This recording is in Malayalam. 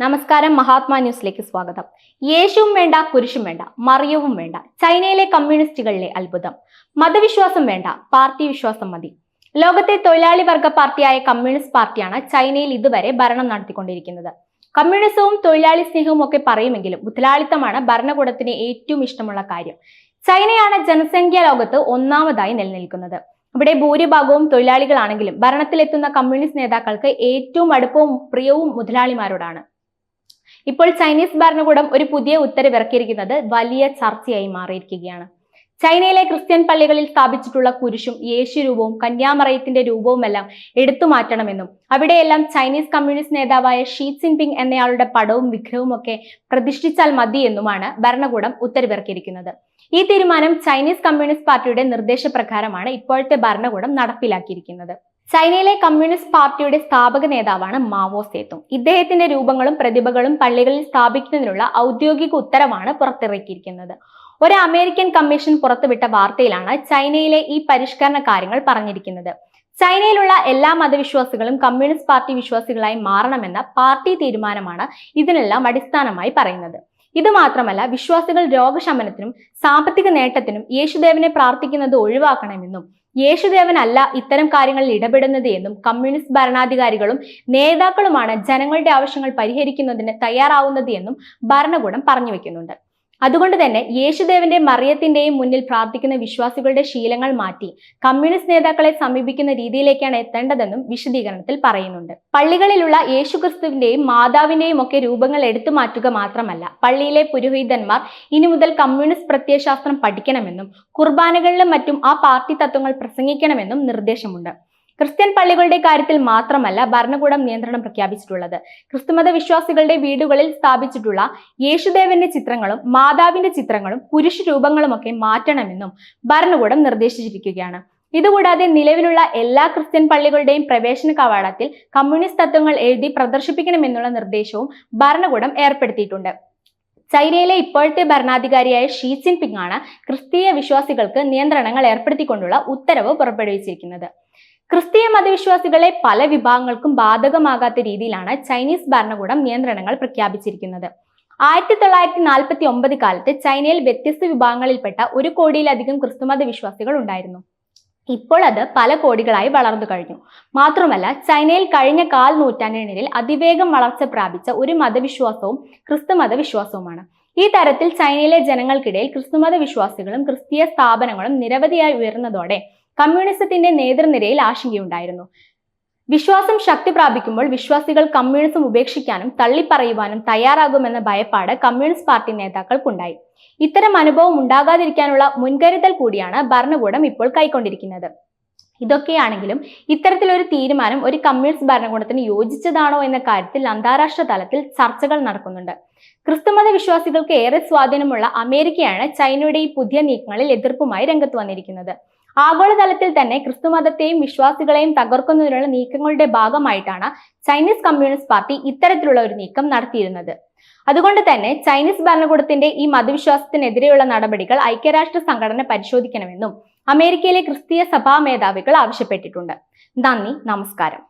നമസ്കാരം മഹാത്മാ ന്യൂസിലേക്ക് സ്വാഗതം. യേശുവും വേണ്ട കുരിശും വേണ്ട മറിയവും വേണ്ട ചൈനയിലെ കമ്മ്യൂണിസ്റ്റുകളിലെ അത്ഭുതം. മതവിശ്വാസം വേണ്ട പാർട്ടി വിശ്വാസം മതി. ലോകത്തെ തൊഴിലാളി വർഗ പാർട്ടിയായ കമ്മ്യൂണിസ്റ്റ് പാർട്ടിയാണ് ചൈനയിൽ ഇതുവരെ ഭരണം നടത്തിക്കൊണ്ടിരിക്കുന്നത്. കമ്മ്യൂണിസവും തൊഴിലാളി സ്നേഹവും ഒക്കെ പറയുമെങ്കിലും മുതലാളിത്തമാണ് ഭരണകൂടത്തിന് ഏറ്റവും ഇഷ്ടമുള്ള കാര്യം. ചൈനയാണ് ജനസംഖ്യാ ലോകത്ത് ഒന്നാമതായി നിലനിൽക്കുന്നത്. ഇവിടെ ഭൂരിഭാഗവും തൊഴിലാളികളാണെങ്കിലും ഭരണത്തിലെത്തുന്ന കമ്മ്യൂണിസ്റ്റ് നേതാക്കൾക്ക് ഏറ്റവും അടുപ്പവും പ്രിയവും മുതലാളിമാരോടാണ്. ഇപ്പോൾ ചൈനീസ് ഭരണകൂടം ഒരു പുതിയ ഉത്തരവിറക്കിയിരിക്കുന്നത് വലിയ ചർച്ചയായി മാറിയിരിക്കുകയാണ്. ചൈനയിലെ ക്രിസ്ത്യൻ പള്ളികളിൽ സ്ഥാപിച്ചിട്ടുള്ള കുരിശും യേശു രൂപവും കന്യാമറയത്തിന്റെ രൂപവുമെല്ലാം എടുത്തു മാറ്റണമെന്നും അവിടെയെല്ലാം ചൈനീസ് കമ്മ്യൂണിസ്റ്റ് നേതാവായ ഷീ ജിൻപിങ് എന്നയാളുടെ പടവും വിഗ്രഹവും ഒക്കെ പ്രതിഷ്ഠിച്ചാൽ മതി എന്നുമാണ് ഭരണകൂടം ഉത്തരവിറക്കിയിരിക്കുന്നത്. ഈ തീരുമാനം ചൈനീസ് കമ്മ്യൂണിസ്റ്റ് പാർട്ടിയുടെ നിർദ്ദേശപ്രകാരമാണ് ഇപ്പോഴത്തെ ഭരണകൂടം നടപ്പിലാക്കിയിരിക്കുന്നത്. ചൈനയിലെ കമ്മ്യൂണിസ്റ്റ് പാർട്ടിയുടെ സ്ഥാപക നേതാവാണ് മാവോ സേത്തും ഇദ്ദേഹത്തിന്റെ രൂപങ്ങളും പ്രതിഭകളും പള്ളികളിൽ സ്ഥാപിക്കുന്നതിനുള്ള ഔദ്യോഗിക ഉത്തരവാണ് പുറത്തിറക്കിയിരിക്കുന്നത്. ഒരു അമേരിക്കൻ കമ്മീഷൻ പുറത്തുവിട്ട വാർത്തയിലാണ് ചൈനയിലെ ഈ പരിഷ്കരണ കാര്യങ്ങൾ പറഞ്ഞിരിക്കുന്നത്. ചൈനയിലുള്ള എല്ലാ മതവിശ്വാസികളും കമ്മ്യൂണിസ്റ്റ് പാർട്ടി വിശ്വാസികളായി മാറണമെന്ന പാർട്ടി തീരുമാനമാണ് ഇതിനെല്ലാം അടിസ്ഥാനമായി പറയുന്നത്. ഇത് മാത്രമല്ല വിശ്വാസികൾ രോഗശമനത്തിനും സാമ്പത്തിക നേട്ടത്തിനും യേശുദേവനെ പ്രാർത്ഥിക്കുന്നത് ഒഴിവാക്കണമെന്നും യേശുദേവനല്ല ഇത്തരം കാര്യങ്ങളിൽ ഇടപെടുന്നത് എന്നും കമ്മ്യൂണിസ്റ്റ് ഭരണാധികാരികളും നേതാക്കളുമാണ് ജനങ്ങളുടെ ആവശ്യങ്ങൾ പരിഹരിക്കുന്നതിന് തയ്യാറാവുന്നത് എന്നും ഭരണകൂടം പറഞ്ഞു വെക്കുന്നുണ്ട്. അതുകൊണ്ട് തന്നെ യേശുദേവന്റെ മറിയത്തിന്റെയും മുന്നിൽ പ്രാർത്ഥിക്കുന്ന വിശ്വാസികളുടെ ശീലങ്ങൾ മാറ്റി കമ്മ്യൂണിസ്റ്റ് നേതാക്കളെ സമീപിക്കുന്ന രീതിയിലേക്കാണ് എത്തേണ്ടതെന്നും വിശദീകരണത്തിൽ പറയുന്നുണ്ട്. പള്ളികളിലുള്ള യേശുക്രിസ്തുവിന്റെയും മാതാവിന്റെയും ഒക്കെ രൂപങ്ങൾ എടുത്തു മാറ്റുക മാത്രമല്ല പള്ളിയിലെ പുരോഹിതന്മാർ ഇനി മുതൽ കമ്മ്യൂണിസ്റ്റ് പ്രത്യയശാസ്ത്രം പഠിക്കണമെന്നും കുർബാനകളിലും മറ്റും ആ പാർട്ടി തത്വങ്ങൾ പ്രസംഗിക്കണമെന്നും നിർദ്ദേശമുണ്ട്. ക്രിസ്ത്യൻ പള്ളികളുടെ കാര്യത്തിൽ മാത്രമല്ല ഭരണകൂടം നിയന്ത്രണം പ്രഖ്യാപിച്ചിട്ടുള്ളത്. ക്രിസ്തുമത വിശ്വാസികളുടെ വീടുകളിൽ സ്ഥാപിച്ചിട്ടുള്ള യേശുദേവന്റെ ചിത്രങ്ങളും മാതാവിന്റെ ചിത്രങ്ങളും പുരുഷ രൂപങ്ങളുമൊക്കെ മാറ്റണമെന്നും ഭരണകൂടം നിർദ്ദേശിച്ചിരിക്കുകയാണ്. ഇതുകൂടാതെ നിലവിലുള്ള എല്ലാ ക്രിസ്ത്യൻ പള്ളികളുടെയും പ്രവേശന കവാടത്തിൽ കമ്മ്യൂണിസ്റ്റ് തത്വങ്ങൾ എഴുതി പ്രദർശിപ്പിക്കണമെന്നുള്ള നിർദ്ദേശവും ഭരണകൂടം ഏർപ്പെടുത്തിയിട്ടുണ്ട്. ചൈനയിലെ ഇപ്പോഴത്തെ ഭരണാധികാരിയായ ഷീ ജിൻപിങ് ആണ് ക്രിസ്തീയ വിശ്വാസികൾക്ക് നിയന്ത്രണങ്ങൾ ഏർപ്പെടുത്തിക്കൊണ്ടുള്ള ഉത്തരവ് പുറപ്പെടുവിച്ചിരിക്കുന്നത്. ക്രിസ്തീയ മതവിശ്വാസികളെ പല വിഭാഗങ്ങൾക്കും ബാധകമാകാത്ത രീതിയിലാണ് ചൈനീസ് ഭരണകൂടം നിയന്ത്രണങ്ങൾ പ്രഖ്യാപിച്ചിരിക്കുന്നത്. ആയിരത്തി തൊള്ളായിരത്തി നാൽപ്പത്തി ഒമ്പത് കാലത്ത് ചൈനയിൽ വ്യത്യസ്ത വിഭാഗങ്ങളിൽപ്പെട്ട ഒരു കോടിയിലധികം ക്രിസ്തുമത വിശ്വാസികൾ ഉണ്ടായിരുന്നു. ഇപ്പോൾ അത് പല കോടികളായി വളർന്നു കഴിഞ്ഞു. മാത്രമല്ല ചൈനയിൽ കഴിഞ്ഞ കാൽ നൂറ്റാണ്ടിനിടയിൽ അതിവേഗം വളർച്ച പ്രാപിച്ച ഒരു മതവിശ്വാസവും ക്രിസ്തുമത വിശ്വാസവുമാണ് ഈ തരത്തിൽ ചൈനയിലെ ജനങ്ങൾക്കിടയിൽ ക്രിസ്തുമത വിശ്വാസികളും ക്രിസ്തീയ സ്ഥാപനങ്ങളും നിരവധിയായി ഉയർന്നതോടെ കമ്മ്യൂണിസത്തിന്റെ നേതൃനിരയിൽ ആശങ്കയുണ്ടായിരുന്നു. വിശ്വാസം ശക്തി പ്രാപിക്കുമ്പോൾ വിശ്വാസികൾ കമ്മ്യൂണിസം ഉപേക്ഷിക്കാനും തള്ളിപ്പറയുവാനും തയ്യാറാകുമെന്ന ഭയപ്പാട് കമ്മ്യൂണിസ്റ്റ് പാർട്ടി നേതാക്കൾക്കുണ്ടായി. ഇത്തരം അനുഭവം ഉണ്ടാകാതിരിക്കാനുള്ള മുൻകരുതൽ കൂടിയാണ് ഭരണകൂടം ഇപ്പോൾ കൈക്കൊണ്ടിരിക്കുന്നത്. ഇതൊക്കെയാണെങ്കിലും ഇത്തരത്തിലൊരു തീരുമാനം ഒരു കമ്മ്യൂണിസ്റ്റ് ഭരണകൂടത്തിന് യോജിച്ചതാണോ എന്ന കാര്യത്തിൽ അന്താരാഷ്ട്ര തലത്തിൽ ചർച്ചകൾ നടക്കുന്നുണ്ട്. ക്രിസ്തുമത വിശ്വാസികൾക്ക് ഏറെ സ്വാധീനമുള്ള അമേരിക്കയാണ് ചൈനയുടെ ഈ പുതിയ നീക്കങ്ങളിൽ എതിർപ്പുമായി രംഗത്ത് വന്നിരിക്കുന്നത്. ആഗോളതലത്തിൽ തന്നെ ക്രിസ്തുമതത്തെയും വിശ്വാസികളെയും തകർക്കുന്നതിനുള്ള നീക്കങ്ങളുടെ ഭാഗമായിട്ടാണ് ചൈനീസ് കമ്മ്യൂണിസ്റ്റ് പാർട്ടി ഇത്തരത്തിലുള്ള ഒരു നീക്കം നടത്തിയിരുന്നത്. അതുകൊണ്ട് തന്നെ ചൈനീസ് ഭരണകൂടത്തിന്റെ ഈ മതവിശ്വാസത്തിനെതിരെയുള്ള നടപടികൾ ഐക്യരാഷ്ട്ര സംഘടന പരിശോധിക്കണമെന്നും അമേരിക്കയിലെ ക്രിസ്തീയ സഭാ മേധാവികൾ ആവശ്യപ്പെട്ടിട്ടുണ്ട്. നന്ദി നമസ്കാരം.